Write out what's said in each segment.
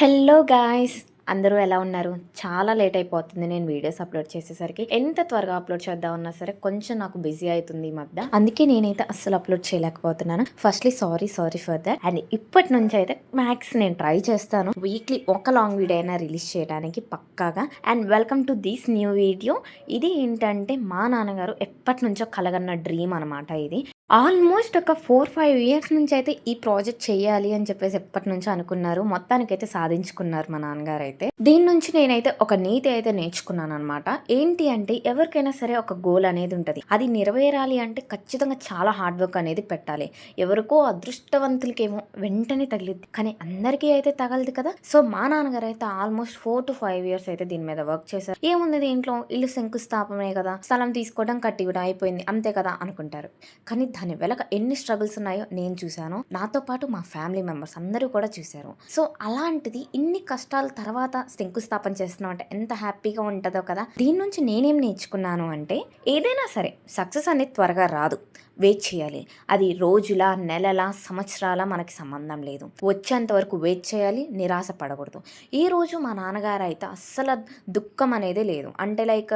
Hello guys అందరూ ఎలా ఉన్నారు? చాలా లేట్ అయిపోతుంది నేను వీడియోస్ అప్లోడ్ చేసేసరికి. ఎంత త్వరగా అప్లోడ్ చేద్దాం ఉన్నా సరే కొంచెం నాకు బిజీ అవుతుంది ఈ మధ్య. అందుకే నేనైతే అస్సలు అప్లోడ్ చేయలేకపోతున్నాను. Firstly sorry sorry for that and ఇప్పటి నుంచి అయితే మ్యాక్స్ నేను ట్రై చేస్తాను. వీక్లీ ఒక లాంగ్ వీడియో అయినా రిలీజ్ చేయడానికి పక్కాగా. And welcome to this new video ఇది ఏంటంటే మా నాన్నగారు ఎప్పటి నుంచో కలగన్న డ్రీమ్ అనమాట ఇది. ఆల్మోస్ట్ ఒక ఫోర్ ఫైవ్ ఇయర్స్ నుంచి అయితే ఈ ప్రాజెక్ట్ చేయాలి అని చెప్పేసి ఎప్పటి నుంచి అనుకున్నారు. మొత్తానికైతే సాధించుకున్నారు మా నాన్నగారు అయితే దీని నుంచి నేనైతే ఒక నీతి అయితే నేర్చుకున్నాను అనమాట ఏంటి అంటే ఎవరికైనా సరే ఒక గోల్ అనేది ఉంటుంది. అది నెరవేరాలి అంటే ఖచ్చితంగా చాలా హార్డ్ వర్క్ అనేది పెట్టాలి. ఎవరికో అదృష్టవంతులకేమో వెంటనే తగిలిద్ది. కానీ అందరికీ అయితే తగలదు కదా. సో మా నాన్నగారు అయితే almost four to five years అయితే దీని మీద వర్క్ చేశారు. ఏముంది దీంట్లో? ఇల్లు శంకుస్థాపనే కదా. స్థలం తీసుకోవడం కట్టి కూడా అయిపోయింది. అంతే కదా అనుకుంటారు. కానీ దాని వెనక ఎన్ని స్ట్రగుల్స్ ఉన్నాయో నేను చూశాను. నాతో పాటు మా ఫ్యామిలీ మెంబర్స్ అందరూ కూడా చూశారు. సో అలాంటిది ఇన్ని కష్టాల తర్వాత శంకుస్థాపన చేస్తున్నాం అంటే ఎంత హ్యాపీగా ఉంటుందో కదా. దీని నుంచి నేనేం నేర్చుకున్నాను అంటే ఏదైనా సరే సక్సెస్ అనేది త్వరగా రాదు. వెయిట్ చేయాలి. అది రోజుల నెలల సంవత్సరాల మనకి సంబంధం లేదు. వచ్చేంత వరకు వెయిట్ చేయాలి నిరాశ పడకూడదు. ఈ రోజు మా నాన్నగారు అయితే అస్సలు దుఃఖం అనేది లేదు. అంటే లైక్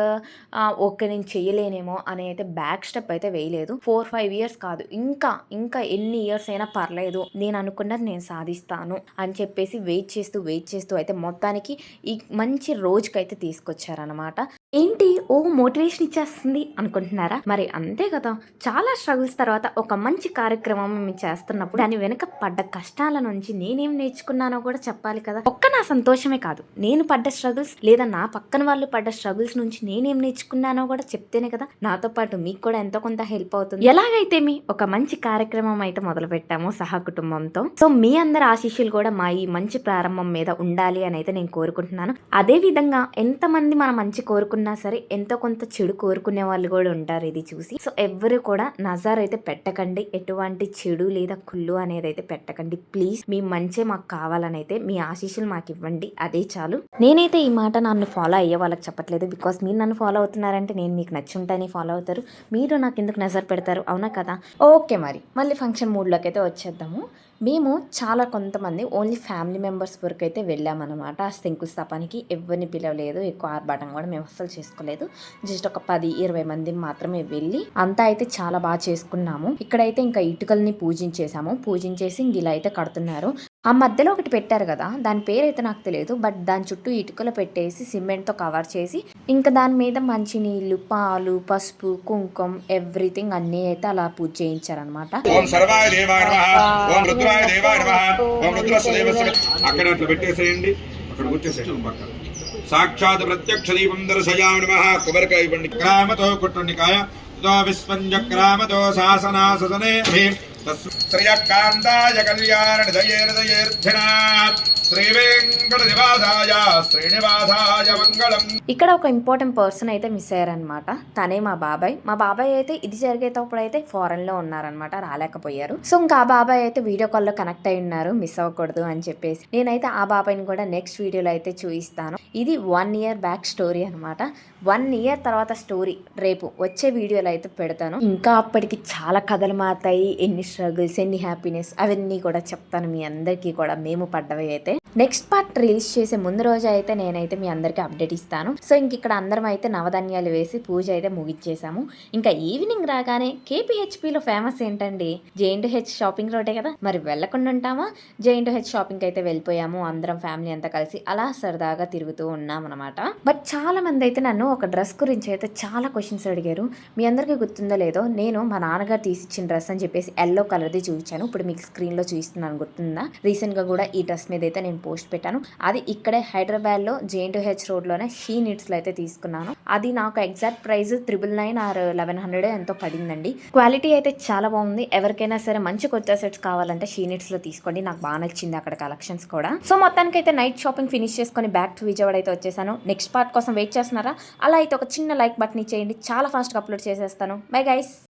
ఓకే నేను చేయలేనేమో అని అయితే బ్యాక్ స్టెప్ అయితే వేయలేదు. ఫోర్ ఫైవ్ ఇయర్స్ కాదు. ఇంకా ఇంకా ఎన్ని ఇయర్స్ అయినా పర్లేదు. నేను అనుకున్నది నేను సాధిస్తాను అని చెప్పేసి వెయిట్ చేస్తూ వెయిట్ చేస్తూ అయితే మొత్తానికి ఈ మంచి రోజుకైతే తీసుకొచ్చారనమాట ఏంటి? ఓ మోటివేషన్ ఇచ్చేస్తుంది అనుకుంటున్నారా? మరి అంతే కదా. చాలా స్ట్రగుల్స్ తర్వాత ఒక మంచి కార్యక్రమం మేము చేస్తున్నప్పుడు దాని వెనుక పడ్డ కష్టాల నుంచి నేనేం నేర్చుకున్నానో కూడా చెప్పాలి కదా. ఒక్క నా సంతోషమే కాదు. నేను పడ్డ స్ట్రగుల్స్ లేదా నా పక్కన వాళ్ళు పడ్డ స్ట్రగుల్స్ నుంచి నేనేం నేర్చుకున్నానో కూడా చెప్తేనే కదా. నాతో పాటు మీకు కూడా ఎంతో కొంత హెల్ప్ అవుతుంది. ఎలాగైతే ఏమి? ఒక మంచి కార్యక్రమం అయితే మొదలు పెట్టాము సహా కుటుంబంతో. సో మీ అందరి ఆశీస్సులు కూడా మా ఈ మంచి ప్రారంభం మీద ఉండాలి అని అయితే నేను కోరుకుంటున్నాను. అదే విధంగా ఎంతమంది మన మంచి కోరుకున్నా సరే ఎంతో కొంత చెడు కోరుకునే వాళ్ళు కూడా ఉంటారు ఇది చూసి. సో ఎవ్వరు కూడా నజర్ అయితే పెట్టకండి. ఎటువంటి చెడు లేదా కుళ్ళు అనేది అయితే పెట్టకండి. ప్లీజ్ మీ మంచి మాకు కావాలని అయితే మీ ఆశీస్సులు మాకు ఇవ్వండి. అదే చాలు. నేనైతే ఈ మాట నన్ను ఫాలో అయ్యే వాళ్ళకి చెప్పట్లేదు. బికాస్ మీరు నన్ను ఫాలో అవుతున్నారంటే నేను మీకు నచ్చుంటాని ఫాలో అవుతారు. మీరు నాకు ఎందుకు నజర్ పెడతారు? అవునా కదా? ఓకే మరి. మళ్ళీ ఫంక్షన్ మూడ్లోకి అయితే వచ్చేద్దాము. మేము చాలా కొంతమంది ఓన్లీ ఫ్యామిలీ మెంబర్స్ వరకు అయితే వెళ్ళామన్నమాట. ఆ శంకుస్థాపనకి ఎవరిని పిలవలేదు. ఎక్కువ ఆర్భాటం కూడా మేము అస్సలు చేసుకోలేదు. జస్ట్ ఒక పది ఇరవై మంది మాత్రమే వెళ్ళి అంతా అయితే చాలా బాగా చేసుకున్నాము. ఇక్కడైతే ఇంకా ఇటుకల్ని పూజించేసాము పూజించేసి ఇంక ఇలా అయితే కడుతున్నారు. ఆ మధ్యలో ఒకటి పెట్టారు కదా దాని పేరు అయితే నాకు తెలియదు బట్ దాని చుట్టూ ఇటుకలు పెట్టేసి సిమెంట్తో కవర్ చేసి ఇంకా దాని మీద మంచి నీళ్ళు పాలు పసుపు కుంకుమ ఎవ్రీథింగ్ అన్నీ అయితే అలా పూజ చేయించారనమాట ఓం సర్వాయ దేవాయ నమః ఓం రుద్రాయ దేవాయ నమః ఓం రుద్రస్య దేవస్య అక్కడ అట్లా పెట్టేసేయండి. అక్కడ కూర్చేసేయండి పక్కన. సాక్షాత్ ప్రత్యక్ష దీపం దర్శయామి గ్రామతో శ్రియకాంతాయ కళ్యాణ దయేర్ దయేర్ధినా ఇక్కడ ఒక ఇంపార్టెంట్ పర్సన్ అయితే మిస్ అయ్యారనమాట తనే మా బాబాయ్. మా బాబాయ్ అయితే ఇది జరిగేటప్పుడు అయితే ఫారెన్లో ఉన్నారనమాట రాలేకపోయారు. సో ఇంకా ఆ బాబాయ్ అయితే వీడియో కాల్లో కనెక్ట్ అయి ఉన్నారు మిస్ అవ్వకూడదు అని చెప్పేసి. నేనైతే ఆ బాబాయ్ని కూడా నెక్స్ట్ వీడియోలో అయితే చూపిస్తాను. ఇది వన్ ఇయర్ బ్యాక్ స్టోరీ అనమాట వన్ ఇయర్ తర్వాత స్టోరీ రేపు వచ్చే వీడియోలో అయితే పెడతాను. ఇంకా అప్పటికి చాలా కథలు మాతాయి ఎన్ని స్ట్రగుల్స్ ఎన్ని హ్యాపీనెస్ అవన్నీ కూడా చెప్తాను మీ అందరికీ కూడా. మేము పడ్డవి అయితే. నెక్స్ట్ పార్ట్ రిలీజ్ చేసే ముందు రోజు అయితే నేనైతే మీ అందరికీ అప్డేట్ ఇస్తాను. సో ఇంక ఇక్కడ అందరం అయితే నవధాన్యాలు వేసి పూజ అయితే ముగిచ్చేసాము. ఇంకా ఈవినింగ్ రాగానే కేపీహెచ్పిలో ఫేమస్ ఏంటండి? జేఎండ్ హెచ్ షాపింగ్ రోడే కదా? మరి వెళ్ళకుండా ఉంటామా? జేఎండ్ హెచ్ షాపింగ్ అయితే వెళ్ళిపోయాము. అందరం ఫ్యామిలీ అంతా కలిసి అలా సరదాగా తిరుగుతూ ఉన్నాం అనమాట బట్ చాలా మంది అయితే నన్ను ఒక డ్రెస్ గురించి అయితే చాలా క్వశ్చన్స్ అడిగారు. మీ అందరికీ గుర్తుందో లేదో నేను మా నాన్నగారు తీసిచ్చిన డ్రెస్ అని చెప్పేసి ఎల్లో కలర్ది చూపించాను. ఇప్పుడు మీకు స్క్రీన్లో చూపిస్తున్నాను. గుర్తుందా? రీసెంట్గా కూడా ఈ డ్రెస్ మీద అయితే నేను పోస్ట్ పెట్టాను. అది ఇక్కడే హైదరాబాద్లో జేఎన్ హెచ్ రోడ్లోనే షీ నీడ్స్లో అయితే తీసుకున్నాను. అది నాకు exact price triple nine or eleven hundred ఎంతో పడిందండి. క్వాలిటీ అయితే చాలా బాగుంది. ఎవరికైనా సరే మంచి కొత్త సెట్స్ కావాలంటే షీ నీడ్స్లో తీసుకోండి. నాకు బాగా నచ్చింది అక్కడ కలెక్షన్స్ కూడా. సో మొత్తానికి అయితే నైట్ షాపింగ్ ఫినిష్ చేసుకొని బ్యాక్ టు విజయవాడ అయితే వచ్చేసాను. నెక్స్ట్ పార్ట్ కోసం వెయిట్ చేస్తున్నారా? అలా అయితే ఒక చిన్న లైక్ బటన్ ఇచ్చేయండి. చాలా ఫాస్ట్గా అప్లోడ్ చేసేస్తాను. Bye guys